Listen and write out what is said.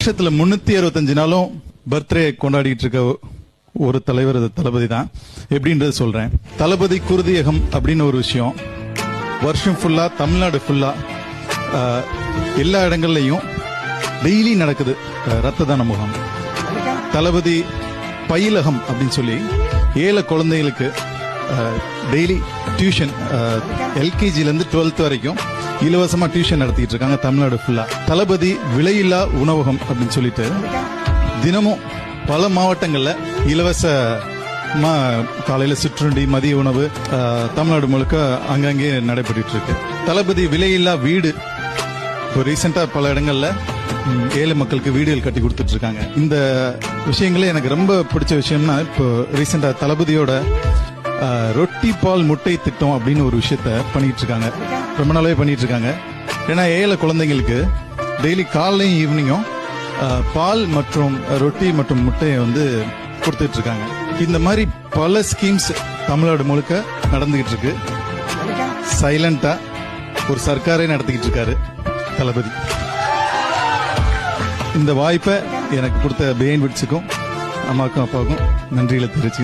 வருஷத்துல முன்னூத்தி அறுபத்தஞ்சு நாளும் பர்த்டே கொண்டாடிட்டு இருக்க ஒரு தலைவர் அது தளபதி தான். எப்படின்றது சொல்றேன். தளபதி குருதியகம் அப்படின்னு ஒரு விஷயம். வருஷம் ஃபுல்லா தமிழ்நாடு ஃபுல்லா எல்லா இடங்கள்லையும் டெய்லி நடக்குது ரத்த தான முகாம். தளபதி பயிலகம் அப்படின்னு சொல்லி ஏழை குழந்தைகளுக்கு டெய்லி டியூஷன் எல்கேஜிலேருந்து டுவெல்த் வரைக்கும் இலவசமா டியூஷன் நடத்திட்டு இருக்காங்க தமிழ்நாடு ஃபுல்லா தளபதி விலையில்லா உணவகம் அப்படின்னு சொல்லிட்டு தினமும் பல மாவட்டங்கள்ல இலவச காலையில சிற்றுண்டி மதிய உணவு தமிழ்நாடு முழுக்க அங்கங்கே நடைபெற்று இருக்கு தளபதி விலையில்லா வீடு இப்போ ரீசெண்டா பல இடங்கள்ல ஏழை மக்களுக்கு வீடுகள் கட்டி கொடுத்துட்டு இருக்காங்க இந்த விஷயங்களே எனக்கு ரொம்ப பிடிச்ச விஷயம்னா இப்போ ரீசெண்டா தளபதியோட ரொட்டி பால் முட்டை திட்டம் அப்படின்னு ஒரு விஷயத்த பண்ணிட்டு இருக்காங்க ரொம்ப நாளாவே பண்ணிட்டு இருக்காங்க ஏன்னா ஏழை குழந்தைங்களுக்கு டெய்லி காலையும் ஈவினிங்கும் பால் மற்றும் ரொட்டி மற்றும் முட்டையை வந்து கொடுத்துட்டு இருக்காங்க இந்த மாதிரி பல ஸ்கீம்ஸ் தமிழ்நாடு முழுக்க நடந்துகிட்டு இருக்கு சைலண்டா ஒரு சர்க்காரே நடத்திக்கிட்டு இருக்காரு தளபதி. இந்த வாய்ப்பை எனக்கு கொடுத்த பெயின் விட்ஸுக்கும் அம்மாக்கும் அப்பாவுக்கும் நன்றிகளை தெரிவிச்சு